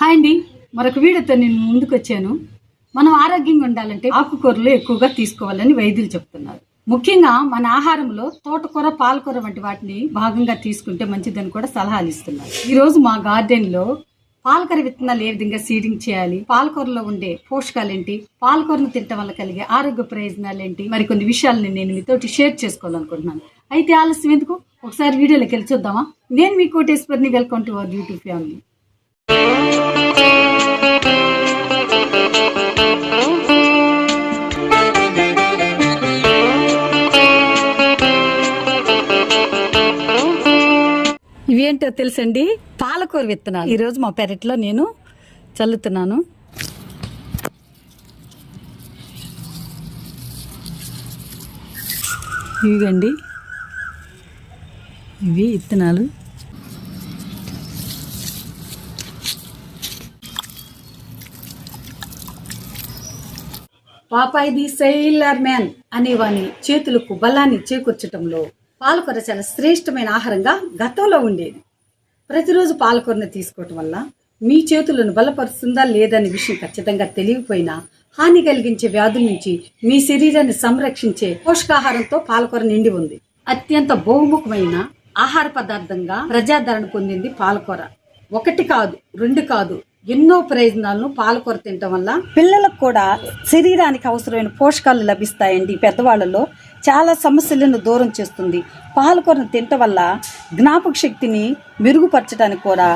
Hi అండి. మరొక వీడియోతో నేను ముందుకు వచ్చాను మనం ఆరోగ్యంగా ఉండాలంటే ఆకుకూరలు ఎక్కువగా తీసుకోవాలని వైద్యులు చెప్తున్నారు. ముఖ్యంగా మన ఆహారంలో తోటకూర పాలకూర వంటి వాటిని భాగంగా తీసుకుంటే మంచిదని కూడా సలహాలు ఇస్తున్నారు. ఈరోజు మా గార్డెన్లో పాలకూర విత్తనాలు ఏ విధంగా సీడింగ్ చేయాలి పాలకూరలో ఉండే పోషకాలు ఏంటి పాలకూరను తినటం వల్ల కలిగే ఆరోగ్య ప్రయోజనాలు ఏంటి మరి కొన్ని విషయాలను నేను మీతోటి షేర్ చేసుకోవాలనుకుంటున్నాను. అయితే ఆలస్యం ఎందుకు? ఒకసారి వీడియోలోకి వెళ్ళి చూద్దామా? నేను మీ కోటేశ్వర్ని welcome to our YouTube family. ఇవేంటో తెలుసండి? పాలకూర విత్తనాలు. ఈరోజు మా పెరట్లో నేను చల్లుతున్నాను. ఇవిగండి ఇవి విత్తనాలు. పాపాయి ది సెయిలర్ మ్యాన్ అనేవాని చేతులకు బలాన్ని చేకూర్చటంలో పాలకూర చాలా శ్రేష్టమైన ఆహారంగా గతంలో ఉండేది. ప్రతిరోజు పాలకూరను తీసుకోవటం వల్ల మీ చేతులను బలపరుస్తుందా లేదనే విషయం ఖచ్చితంగా తెలియకపోయినా హాని కలిగించే వ్యాధుల నుంచి మీ శరీరాన్ని సంరక్షించే పోషకాహారంతో పాలకూర నిండి ఉంది. అత్యంత బహుముఖమైన ఆహార పదార్థంగా ప్రజాదరణ పొందింది పాలకూర. ఒకటి కాదు రెండు కాదు ఎన్నో ప్రయోజనాలను పాలకూర తినటం వల్ల పిల్లలకు కూడా శరీరానికి అవసరమైన పోషకాలు లభిస్తాయండి పెద్దవాళ్ళలో. చాలా సమస్యలను దూరం చేస్తుంది. పాలకూరను తినటం వల్ల జ్ఞాపక శక్తిని మెరుగుపరచడానికి కూడా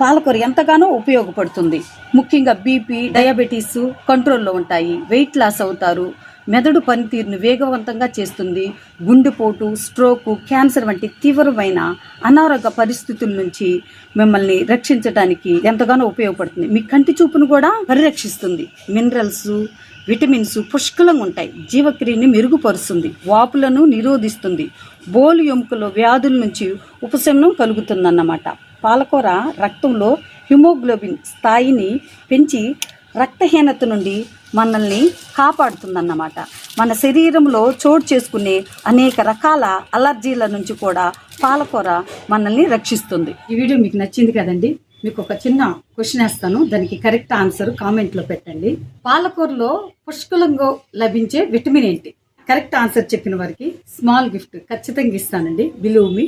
పాలకూర ఎంతగానో ఉపయోగపడుతుంది. ముఖ్యంగా బీపీ డయాబెటీస్ కంట్రోల్లో ఉంటాయి. వెయిట్ లాస్ అవుతారు. మెదడు పనితీరును వేగవంతంగా చేస్తుంది. గుండెపోటు స్ట్రోకు క్యాన్సర్ వంటి తీవ్రమైన అనారోగ్య పరిస్థితుల నుంచి మిమ్మల్ని రక్షించడానికి ఎంతగానో ఉపయోగపడుతుంది. మీ కంటి చూపును కూడా పరిరక్షిస్తుంది. మినరల్స్ విటమిన్స్ పుష్కలంగా ఉంటాయి. జీవక్రియని మెరుగుపరుస్తుంది. వాపులను నిరోధిస్తుంది. బోలు ఎముకలో వ్యాధుల నుంచి ఉపశమనం కలుగుతుందన్నమాట. పాలకూర రక్తంలో హిమోగ్లోబిన్ స్థాయిని పెంచి రక్తహీనత నుండి మనల్ని కాపాడుతుందన్నమాట. మన శరీరంలో చోటు చేసుకునే అనేక రకాల అలర్జీల నుంచి కూడా పాలకూర మనల్ని రక్షిస్తుంది. ఈ వీడియో మీకు నచ్చింది కదండి? మీకు ఒక చిన్న క్వశ్చన్ వేస్తాను. దానికి కరెక్ట్ ఆన్సర్ కామెంట్లో పెట్టండి. పాలకూరలో పుష్కలంగా లభించే విటమిన్ ఏంటి? కరెక్ట్ ఆన్సర్ చెప్పిన వారికి స్మాల్ గిఫ్ట్ ఖచ్చితంగా ఇస్తానండి. Believe me.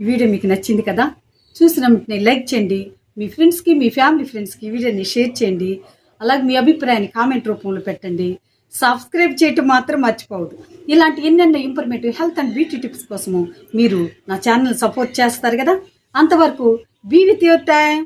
ఈ వీడియో మీకు నచ్చింది కదా? చూసిన వెంటనే లైక్ చేయండి. మీ ఫ్రెండ్స్కి మీ ఫ్యామిలీ ఫ్రెండ్స్కి ఈ వీడియోని షేర్ చేయండి. అలాగే మీ అభిప్రాయాన్ని కామెంట్ రూపంలో పెట్టండి. సబ్స్క్రైబ్ చేయటం మాత్రం మర్చిపోవద్దు. ఇలాంటి ఎన్నెన్నో informative health and beauty tips కోసము మీరు నా ఛానల్ సపోర్ట్ చేస్తారు కదా. అంతవరకు బీ విత్ యువర్ టైం